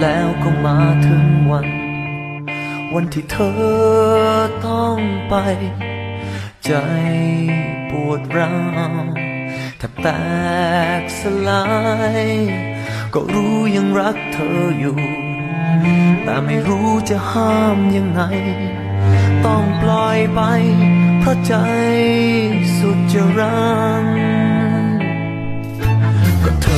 แล้วก็มาถึงวัน วันที่เธอต้องไป ใจปวดร้าวแทบแตกสลาย ก็รู้ยังรักเธออยู่ แต่ไม่รู้จะห้ามยังไง ต้องปล่อยไป เพราะใจสุดจะรังก็เธอ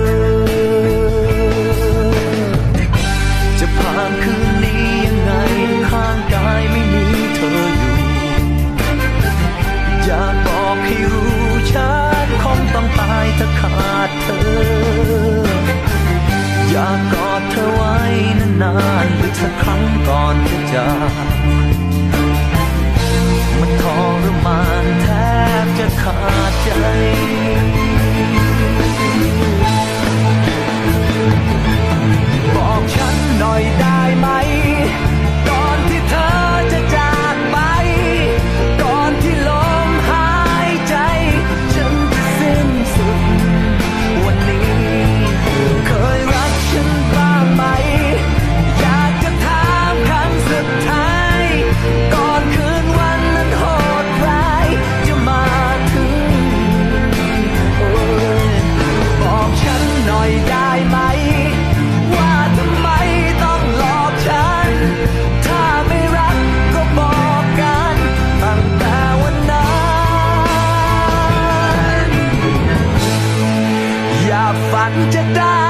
สักครั้งก่อนจะจาก Jedi.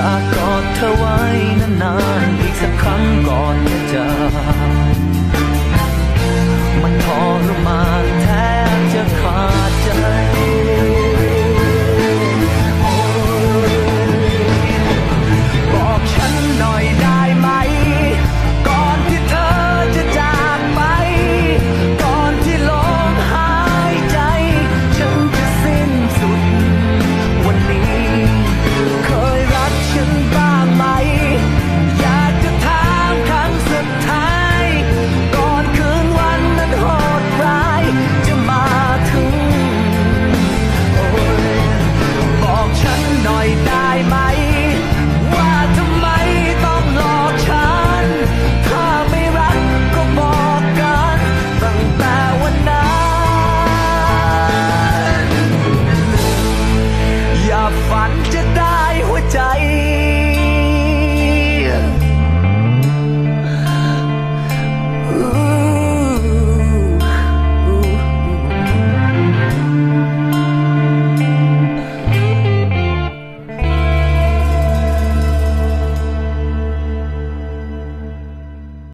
อยากกอดเธอไว้นานๆอีกสักครั้งก่อนจะจากมันทรม